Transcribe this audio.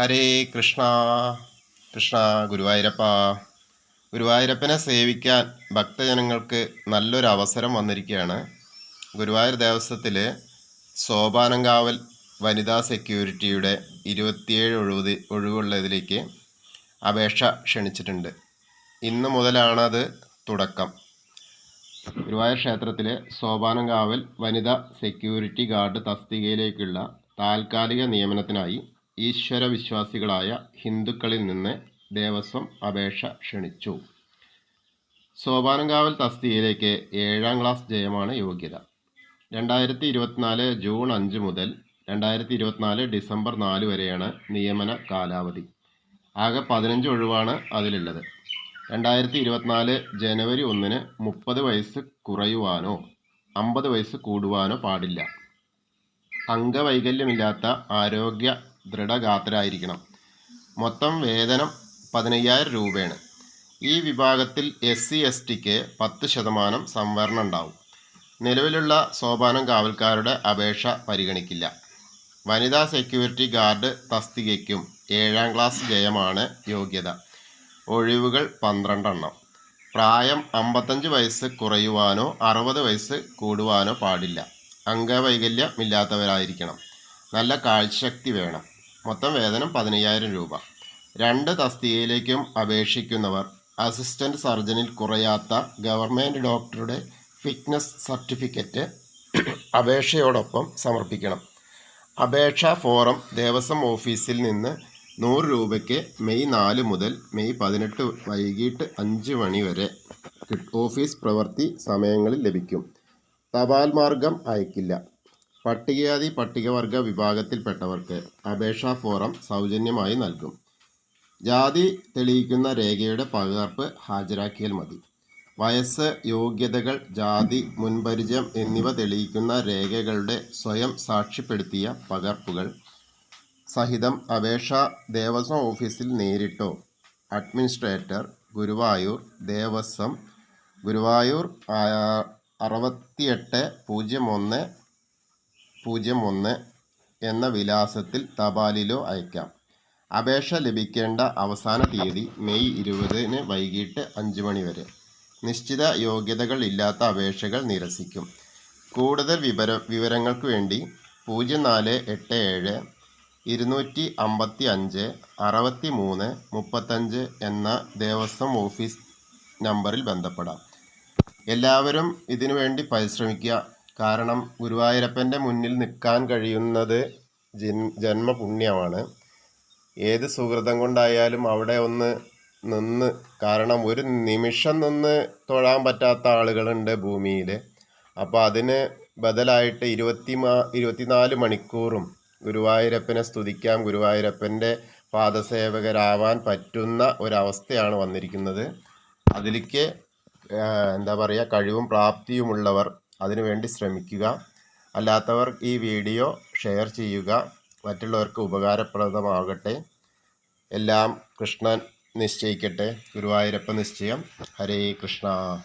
ഹരേ കൃഷ്ണ. കൃഷ്ണ ഗുരുവായൂരപ്പ. ഗുരുവായൂരപ്പനെ സേവിക്കാൻ ഭക്തജനങ്ങൾക്ക് നല്ലൊരു അവസരം വന്നിരിക്കുകയാണ്. ഗുരുവായൂർ ദേവസ്വത്തിൽ സോപാനങ്കാവൽ വനിതാ സെക്യൂരിറ്റിയുടെ ഇരുപത്തിയേഴ് ഒഴിവ് ഒഴിവുള്ളതിലേക്ക് അപേക്ഷ ക്ഷണിച്ചിട്ടുണ്ട്. ഇന്ന് മുതലാണത് തുടക്കം. ഗുരുവായൂർ ക്ഷേത്രത്തിലെ സോപാനങ്കാവൽ വനിതാ സെക്യൂരിറ്റി ഗാർഡ് തസ്തികയിലേക്കുള്ള താൽക്കാലിക നിയമനത്തിനായി ഈശ്വര വിശ്വാസികളായ ഹിന്ദുക്കളിൽ നിന്ന് ദേവസ്വം അപേക്ഷ ക്ഷണിച്ചു. സോപാനങ്കാവൽ തസ്തിയിലേക്ക് ഏഴാം ക്ലാസ് ജയമാണ് യോഗ്യത. രണ്ടായിരത്തി ഇരുപത്തിനാല് ജൂൺ അഞ്ച് മുതൽ രണ്ടായിരത്തി ഇരുപത്തിനാല് ഡിസംബർ നാല് വരെയാണ് നിയമന കാലാവധി. ആകെ പതിനഞ്ച് ഒഴിവാണ് അതിലുള്ളത്. രണ്ടായിരത്തി ഇരുപത്തിനാല് ജനുവരി ഒന്നിന് മുപ്പത് വയസ്സ് കുറയുവാനോ അമ്പത് വയസ്സ് കൂടുവാനോ പാടില്ല. അംഗവൈകല്യമില്ലാത്ത ആരോഗ്യ ദൃഢഗാത്രരായിരിക്കണം. മൊത്തം വേതനം പതിനയ്യായിരം രൂപയാണ്. ഈ വിഭാഗത്തിൽ എസ് സി എസ് ടിക്ക് പത്ത് ശതമാനം സംവരണം ഉണ്ടാവും. നിലവിലുള്ള സോപാനം കാവൽക്കാരുടെ അപേക്ഷ പരിഗണിക്കില്ല. വനിതാ സെക്യൂരിറ്റി ഗാർഡ് തസ്തികയ്ക്കും ഏഴാം ക്ലാസ് ജയമാണ് യോഗ്യത. ഒഴിവുകൾ പന്ത്രണ്ടെണ്ണം. പ്രായം അമ്പത്തഞ്ച് വയസ്സ് കുറയുവാനോ അറുപത് വയസ്സ് കൂടുവാനോ പാടില്ല. അംഗവൈകല്യമില്ലാത്തവരായിരിക്കണം നല്ല കാഴ്ചശക്തി വേണം. മൊത്തം വേതനം പതിനയ്യായിരം രൂപ. രണ്ട് തസ്തികയിലേക്കും അപേക്ഷിക്കുന്നവർ അസിസ്റ്റന്റ് സർജനിൽ കുറയാത്ത ഗവൺമെന്റ് ഡോക്ടറുടെ ഫിറ്റ്നസ് സർട്ടിഫിക്കറ്റ് അപേക്ഷയോടൊപ്പം സമർപ്പിക്കണം. അപേക്ഷാ ഫോറം ദേവസ്വം ഓഫീസിൽ നിന്ന് നൂറ് രൂപയ്ക്ക് മെയ് നാല് മുതൽ മെയ് പതിനെട്ട് വൈകിട്ട് അഞ്ച് മണി വരെ ഓഫീസ് പ്രവൃത്തി സമയങ്ങളിൽ ലഭിക്കും. തപാൽ മാർഗം അയക്കില്ല. പട്ടികജാതി പട്ടികവർഗ വിഭാഗത്തിൽപ്പെട്ടവർക്ക് അപേക്ഷാ ഫോറം സൗജന്യമായി നൽകും. ജാതി തെളിയിക്കുന്ന രേഖയുടെ പകർപ്പ് ഹാജരാക്കിയാൽ മതി. വയസ്സ് യോഗ്യതകൾ ജാതി മുൻപരിചയം എന്നിവ തെളിയിക്കുന്ന രേഖകളുടെ സ്വയം സാക്ഷ്യപ്പെടുത്തിയ പകർപ്പുകൾ സഹിതം അപേക്ഷ ദേവസ്വം ഓഫീസിൽ നേരിട്ടോ? അഡ്മിനിസ്ട്രേറ്റർ ഗുരുവായൂർ ദേവസ്വം ഗുരുവായൂർ അറുപത്തിയെട്ട് പൂജ്യം ഒന്ന് പൂജ്യം ഒന്ന് എന്ന വിലാസത്തിൽ തപാലിലോ അയക്കാം. അപേക്ഷ ലഭിക്കേണ്ട അവസാന തീയതി മെയ് ഇരുപതിന് വൈകിട്ട് അഞ്ച് മണി വരെ. നിശ്ചിത യോഗ്യതകൾ ഇല്ലാത്ത അപേക്ഷകൾ നിരസിക്കും. കൂടുതൽ വിവര വിവരങ്ങൾക്ക് വേണ്ടി പൂജ്യം നാല് എട്ട് ഏഴ് ഇരുന്നൂറ്റി അമ്പത്തി അഞ്ച് അറുപത്തി മൂന്ന് മുപ്പത്തഞ്ച് എന്ന ദേവസ്വം ഓഫീസ് നമ്പറിൽ ബന്ധപ്പെടാം. എല്ലാവരും ഇതിനുവേണ്ടി പരിശ്രമിക്കുക. കാരണം ഗുരുവായൂരപ്പന്റെ മുന്നിൽ നിൽക്കാൻ കഴിയുന്നത് ജന്മപുണ്യമാണ്. ഏത് സുഹൃതം കൊണ്ടായാലും അവിടെ ഒന്ന് നിന്ന് കാരണം ഒരു നിമിഷം നിന്ന് തൊഴാൻ പറ്റാത്ത ആളുകളുണ്ട് ഭൂമിയിൽ അപ്പോൾ അതിന് ബദലായിട്ട് ഇരുപത്തി മാ ഇരുപത്തിനാല് മണിക്കൂറും ഗുരുവായൂരപ്പനെ സ്തുതിക്കാം. ഗുരുവായൂരപ്പന്റെ പാദസേവകരാവാൻ പറ്റുന്ന ഒരവസ്ഥയാണ് വന്നിരിക്കുന്നത്. അതിലേക്ക് എന്താ പറയുക കഴിവും പ്രാപ്തിയുമുള്ളവർ അതിനുവേണ്ടി ശ്രമിക്കുക. അല്ലാത്തവർ ഈ വീഡിയോ ഷെയർ ചെയ്യുക. മറ്റുള്ളവർക്ക് ഉപകാരപ്രദമാകട്ടെ. എല്ലാം കൃഷ്ണൻ നിശ്ചയിക്കട്ടെ. ഗുരുവായൂരപ്പ നിശ്ചയം. ഹരേ കൃഷ്ണ.